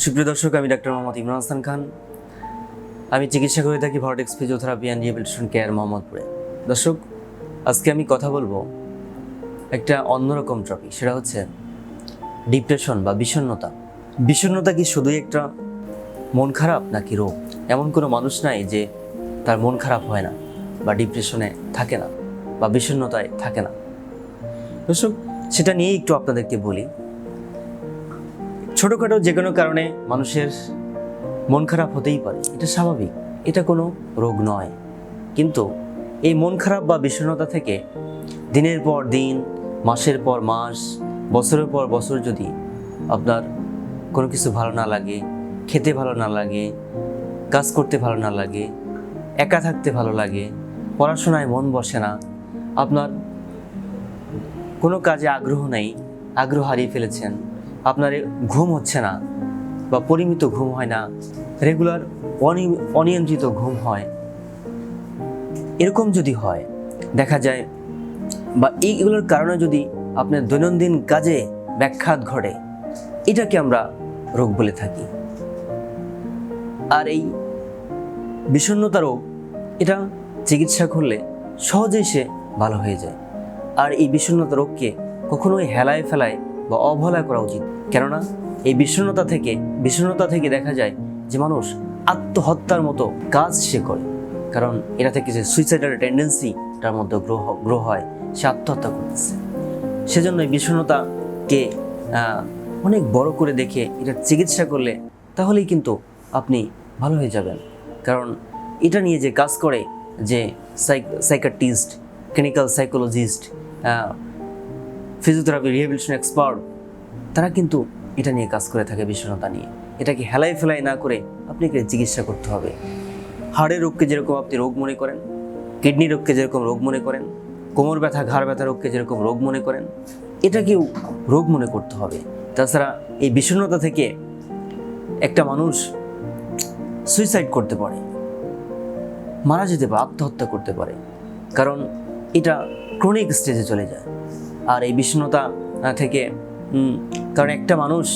সুপ্রিয় দর্শক, আমি ডাক্তার মোহাম্মদ ইমরান হাসান খান। আমি চিকিৎসা করে থাকি Vortex physiotherapy and rehabilitation care মোহাম্মদপুরে। দর্শক, আজকে আমি কথা বলব একটা অন্যরকম টপিক সেটা হচ্ছে ডিপ্রেশন বা বিষণ্ণতা। বিষণ্ণতা কি শুধুই একটা মন খারাপ নাকি রোগ? এমন কোনো মানুষ নাই যে তার মন খারাপ হয় না বা ডিপ্রেশনে থাকে না বা বিষণ্ণতায় থাকে না। দর্শক, সেটা নিয়েই একটু আপনাদেরকে বলি ছোটোখাটো যে কোনো কারণে মানুষের মন খারাপ হতেই পারে, এটা স্বাভাবিক। এটা কোনো রোগ নয়। কিন্তু এই মন খারাপ বা বিষণ্ণতা থেকে দিনের পর দিন, মাসের পর মাস, বছরের পর বছর যদি আপনার কোনো কিছু ভালো না লাগে, খেতে ভালো না লাগে, কাজ করতে ভালো না লাগে, একা থাকতে ভালো লাগে, পড়াশোনায় মন বসে না, আপনার কোনো কাজে আগ্রহ নেই, আগ্রহ হারিয়ে ফেলেছেন আপনার ঘুম হচ্ছে না বা পরিমিত ঘুম হয় না রেগুলার অনিয়ন্ত্রিত ঘুম হয়। এরকম যদি হয়, দেখা যায় বা এইগুলোর কারণে যদি আপনার দৈনন্দিন কাজে ব্যাখ্যাত ঘটে, এটাকে আমরা রোগ বলে থাকি। আর এই বিষণ্ণতা রোগ এটা চিকিৎসা করলে সহজেই সে ভালো হয়ে যায়। আর এই বিষণ্ণতা রোগকে কখনোই হেলায় ফেলায় বা অবহেলা করা উচিত। কেননা, এই বিষণ্ণতা থেকে বিষণ্ণতা থেকে দেখা যায় যে মানুষ আত্মহত্যার মতো কাজ সে করে। কারণ এটা থেকে যে সুইসাইডাল টেন্ডেন্সি তার মধ্যে গ্রহ গ্রহ হয়, সে আত্মহত্যা করতেছে। সেজন্য এই বিষণ্ণতাকে অনেক বড় করে দেখে এটা চিকিৎসা করলে তাহলেই কিন্তু আপনি ভালো হয়ে যাবেন। কারণ এটা নিয়ে যে কাজ করে যে psych psychiatrist clinical psychologist physiotherapy rehabilitation expert তারা কিন্তু এটা নিয়ে কাজ করে থাকে বিষণ্ণতা নিয়ে। এটাকে হেলাই ফেলাই না করে আপনাকে চিকিৎসা করতে হবে। হাড়ের রোগকে যেরকম আপনি রোগ মনে করেন, কিডনি রোগকে যেরকম রোগ মনে করেন, কোমর ব্যথা, ঘাড় ব্যথা রোগকে যেরকম রোগ মনে করেন, এটাকেও রোগ মনে করতে হবে। তাছাড়া এই বিষণ্ণতা থেকে একটা মানুষ সুইসাইড করতে পারে, মারা যেতে পারে, আত্মহত্যা করতে পারে। কারণ এটা ক্রনিক স্টেজে চলে যায়। আর এই বিষণ্ণতা থেকে কারণ একটা মানুষ,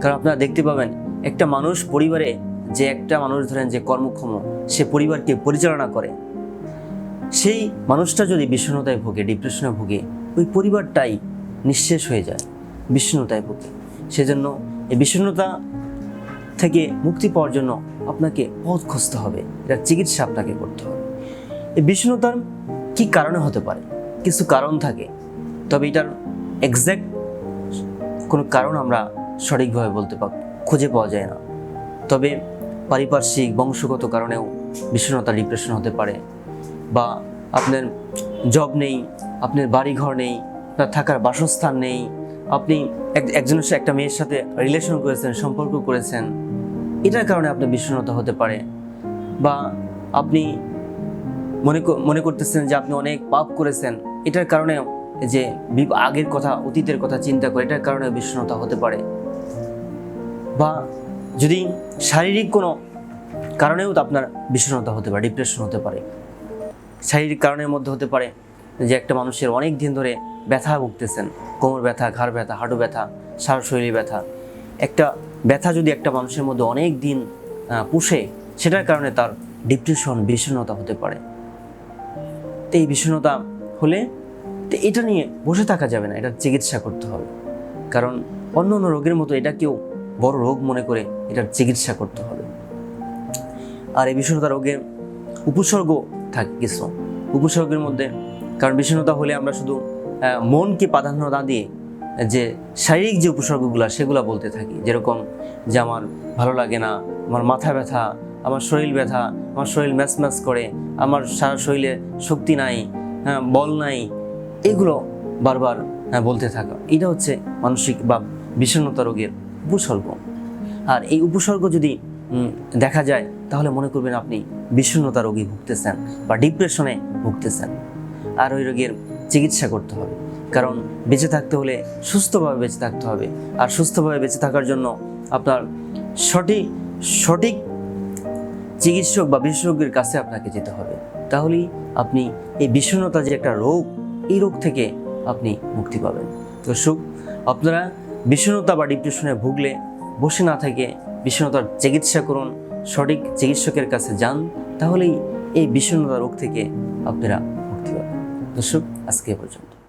কারণ আপনারা দেখতে পাবেন, একটা মানুষ পরিবারে যে একটা মানুষ ধরেন যে কর্মক্ষম, সে পরিবারকে পরিচালনা করে। সেই মানুষটা যদি বিষণ্ণতায় ভোগে ডিপ্রেশনে ভোগে, ওই পরিবারটাই নিঃশেষ হয়ে যায়, বিষণ্ণতায় ভোগে। সেজন্য এই বিষণ্ণতা থেকে মুক্তি পাওয়ার জন্য আপনাকে পথ খুঁজতে হবে, এটা চিকিৎসা আপনাকে করতে হবে। এই বিষণ্ণতার কি কারণে হতে পারে? কিছু কারণ থাকে। তবে এটার এক্স্যাক্ট কোনো কারণ আমরা সঠিকভাবে বলতে পার খুঁজে পাওয়া যায় না। তবে পারিপার্শ্বিক, বংশগত কারণেও বিষণ্ণতা ডিপ্রেশন হতে পারে বা আপনার জব নেই, আপনার বাড়িঘর নেই আপনার থাকার বাসস্থান নেই, আপনি এক- একজনের সাথে একটা মেয়ের সাথে রিলেশন করেছেন, সম্পর্ক করেছেন, এটার কারণে আপনার বিষণ্ণতা হতে পারে বা আপনি মনে মনে করতেছেন যে আপনি অনেক পাপ করেছেন, এটার কারণে যে আগের কথা, অতীতের কথা চিন্তা করে, এটার কারণে বিষণ্ণতা হতে পারে। বা যদি শারীরিক কোনো কারণেও তো আপনার বিষণ্ণতা হতে পারে ডিপ্রেশন হতে পারে। শারীরিক কারণের মধ্যে হতে পারে যে একটা মানুষের অনেক দিন ধরে ব্যথা ভুগতেছেন। কোমর ব্যথা, ঘাড় ব্যথা, হাঁটু ব্যথা সারা শরীরে ব্যথা। একটা ব্যথা যদি একটা মানুষের মধ্যে অনেক দিন পুষে, সেটার কারণে তার ডিপ্রেশন বিষণ্ণতা হতে পারে। এই বিষণ্ণতা হলে তো এটা নিয়ে বসে থাকা যাবে না এটার চিকিৎসা করতে হবে। কারণ অন্য অন্য রোগের মতো এটাকেও বড় রোগ মনে করে এটার চিকিৎসা করতে হবে। আর এই বিষণ্ণতা রোগের উপসর্গ থাকে কিছু। উপসর্গের মধ্যে কারণ বিষণ্ণতা হলে আমরা শুধু মনকে প্রাধান্য না দিয়ে যে শারীরিক যে উপসর্গগুলো সেগুলো বলতে থাকি। যেরকম যে আমার ভালো লাগে না আমার মাথা ব্যথা আমার শরীর ব্যথা আমার শরীর ম্যাচ ম্যাচ করে আমার সারা শরীরে শক্তি নাই হ্যাঁ, বল নাই এগুলো বারবার হ্যাঁ, বলতে থাকা। এটা হচ্ছে মানসিক বা বিষণ্ণতা রোগের উপসর্গ। আর এই উপসর্গ যদি দেখা যায় তাহলে মনে করবেন আপনি বিষণ্ণতা রোগী ভুগতেছেন বা ডিপ্রেশনে ভুগতেছেন। আর ওই রোগের চিকিৎসা করতে হবে। কারণ বেঁচে থাকতে হলে সুস্থভাবে বেঁচে থাকতে হবে। আর সুস্থভাবে বেঁচে থাকার জন্য আপনার সঠিক সঠিক চিকিৎসক বা বিশেষজ্ঞের কাছে আপনাকে যেতে হবে। তাহলেই আপনি এই বিষণ্ণতা যে একটা রোগ এই রোগ থেকে আপনি মুক্তি পাবেন। দর্শক, আপনারা বিষণ্ণতা বা ডিপ্রেশনে ভুগলে বসে না থেকে বিষণ্ণতার চিকিৎসা করুন, সঠিক চিকিৎসকের কাছে যান, তাহলেই এই বিষণ্ণতা রোগ থেকে আপনারা মুক্তি পাবেন। দর্শক, আজকে পর্যন্ত।